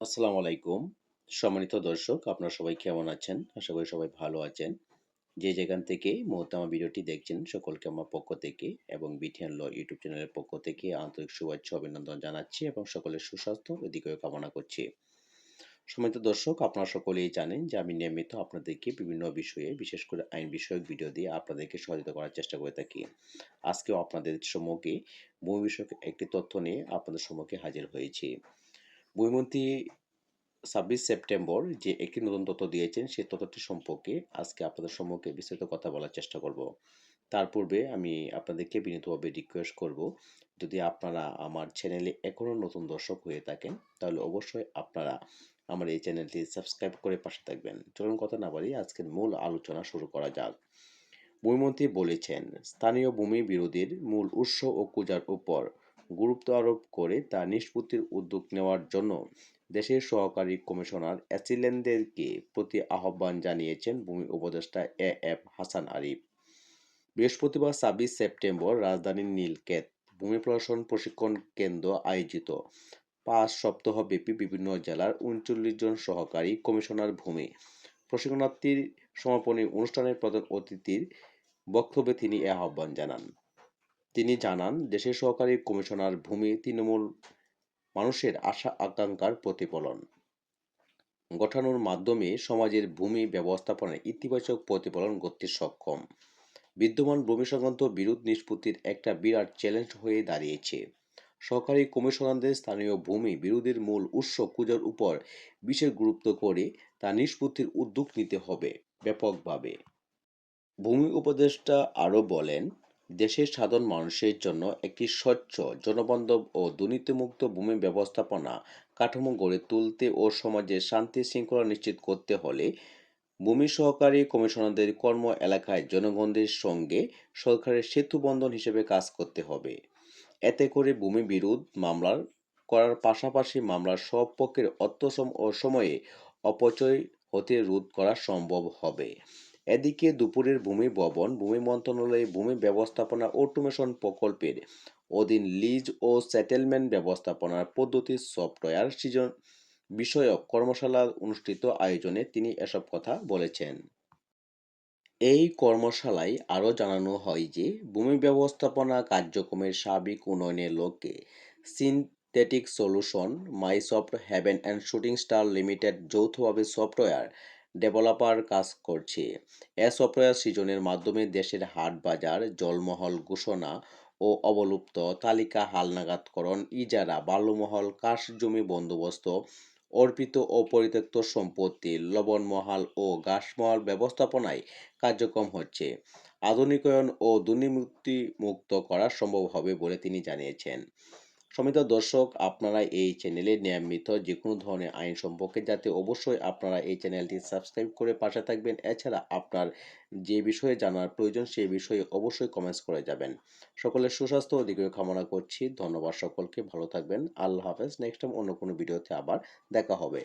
আসসালামু আলাইকুম। সম্মানিত দর্শক, আপনারা সবাই কেমন আছেন? আশা করি সবাই ভালো আছেন। যে যেখান থেকে মুহূর্তে আমার ভিডিওটি দেখছেন, সকলকে আমার পক্ষ থেকে এবং বিটিএন ল ইউটিউব চ্যানেলের পক্ষ থেকে আন্তরিক শুভেচ্ছা, অভিনন্দন জানাচ্ছি এবং সকলের সুস্বাস্থ্য এদিকেও কামনা করছি। সম্মানিত দর্শক, আপনারা সকলেই জানেন যে আমি নিয়মিত আপনাদেরকে বিভিন্ন বিষয়ে, বিশেষ করে আইন বিষয়ক ভিডিও দিয়ে আপনাদেরকে সহযোগিতা করার চেষ্টা করে থাকি। আজকেও আপনাদের সম্মুখে ভূমি বিষয়ক একটি তথ্য নিয়ে আপনাদের সম্মুখে হাজির হয়েছি। বইমন্ত্রী ছাব্বিশ সেপ্টেম্বর যে একটি নতুন তথ্য দিয়েছেন সেই তথ্যটি সম্পর্কে আজকে আপনাদের সম্মুখে বিস্তারিত কথা বলার চেষ্টা করব। তার পূর্বে আমি আপনাদেরকে বিনীতভাবে রিকোয়েস্ট করব, যদি আপনারা আমার চ্যানেলে এখনও নতুন দর্শক হয়ে থাকেন, তাহলে অবশ্যই আপনারা আমার এই চ্যানেলটি সাবস্ক্রাইব করে পাশে থাকবেন। চলুন কথা না বাড়ি আজকের মূল আলোচনা শুরু করা যাক। বইমন্ত্রী বলেছেন, স্থানীয় ভূমি বিরোধীর মূল উৎস ও কুজার উপর গুরুত্ব আরোপ করে তা নিষ্পত্তির উদ্যোগ নেওয়ার জন্য দেশের সহকারী কমিশনার অ্যাসিলেনদেরকে প্রতি আহ্বান জানিয়েছেন ভূমি উপদেষ্টা এ এফ হাসান আরিফ। বৃহস্পতিবার ছাব্বিশ সেপ্টেম্বর রাজধানীর নীলকেত ভূমি প্রশাসন প্রশিক্ষণ কেন্দ্র আয়োজিত। পাঁচ সপ্তাহব্যাপী বিভিন্ন জেলার উনচল্লিশ জন সহকারী কমিশনার ভূমি প্রশিক্ষণার্থীর সমাপনী অনুষ্ঠানের প্রধান অতিথির বক্তব্যে তিনি এ আহ্বান জানান। তিনি জানান, দেশের সহকারী কমিশনার ভূমি তৃণমূল মানুষের আশা, আকাঙ্ক্ষার প্রতিফলন। গঠানোর মাধ্যমে সমাজের ভূমি ব্যবস্থাপনায় ইতিবাচক প্রতিফলন করতে সক্ষম। বিদ্যমান ভূমি সংক্রান্ত বিরোধ নিষ্পত্তির একটা বিরাট চ্যালেঞ্জ হয়ে দাঁড়িয়েছে। সরকারি কমিশনারদের স্থানীয় ভূমি বিরোধের মূল উৎস খুঁজার উপর বিশেষ গুরুত্ব করে তা নিষ্পত্তির উদ্যোগ নিতে হবে ব্যাপকভাবে। ভূমি উপদেষ্টা আরও বলেন দেশের সাধারণ মানুষের জন্য একটি স্বচ্ছ, জনবান্ধব ও দুর্নীতিমুক্ত ভূমি ব্যবস্থাপনা কাঠামো গড়ে তুলতে ও সমাজে শান্তি শৃঙ্খলা নিশ্চিত করতে হলে ভূমি সহকারী কমিশনারদের কর্ম এলাকায় জনগণদের সঙ্গে সরকারের সেতু বন্ধন হিসেবে কাজ করতে হবে। এতে করে ভূমি বিরোধ মামলার করার পাশাপাশি মামলার সব পক্ষের অর্থসম ও সময়ে অপচয় হতে রোধ করা সম্ভব হবে। এদিকে দুপুরের ভূমি ভবন, ভূমি মন্ত্রণালয়ে, ভূমি ব্যবস্থাপনা অটোমেশন প্রকল্পের অধীন লিজ ও সেটেলমেন্ট ব্যবস্থাপনার পদ্ধতির সফটওয়্যার সৃজন বিষয়ক কর্মশালা অনুষ্ঠিত আয়োজনে তিনি এসব কথা বলেছেন। এই কর্মশালায় আরও জানানো হয় যে, ভূমি ব্যবস্থাপনা কার্যক্রমের সার্বিক উন্নয়নের লক্ষ্যে synthetic solution, MySoft, haven and shooting star limited যৌথভাবে সফটওয়্যার ডেভেলপার কাজ করছে। এ সফটওয়্যার সৃজনের মাধ্যমে দেশের হাট বাজার, জলমহল ঘোষণা ও অবলুপ্ত তালিকা হালনাগাদকরণ, ইজারা বাল্যমহল কাশ জমি বন্দোবস্ত, অর্পিত ও পরিত্যক্ত সম্পত্তি, লবণমহাল ও ঘাসমহল ব্যবস্থাপনায় কার্যক্রম হচ্ছে। আধুনিকায়ন ও দুর্নীতি মুক্ত করা সম্ভব হবে বলে তিনি জানিয়েছেন। সমিত দর্শক, আপনারা এই চ্যানেলে নিয়মিত যে কোনো ধরনের আইন সম্পর্কে যাতে অবশ্যই আপনারা এই চ্যানেলটি সাবস্ক্রাইব করে পাশে থাকবেন। এছাড়া আপনার যে বিষয়ে জানার প্রয়োজন সেই বিষয়ে অবশ্যই কমেন্টস করে যাবেন। সকলের সুস্বাস্থ্য অধিকার কামনা করছি। ধন্যবাদ সকলকে। ভালো থাকবেন। আল্লাহ হাফেজ। নেক্সট টাইম অন্য কোনো ভিডিওতে আবার দেখা হবে।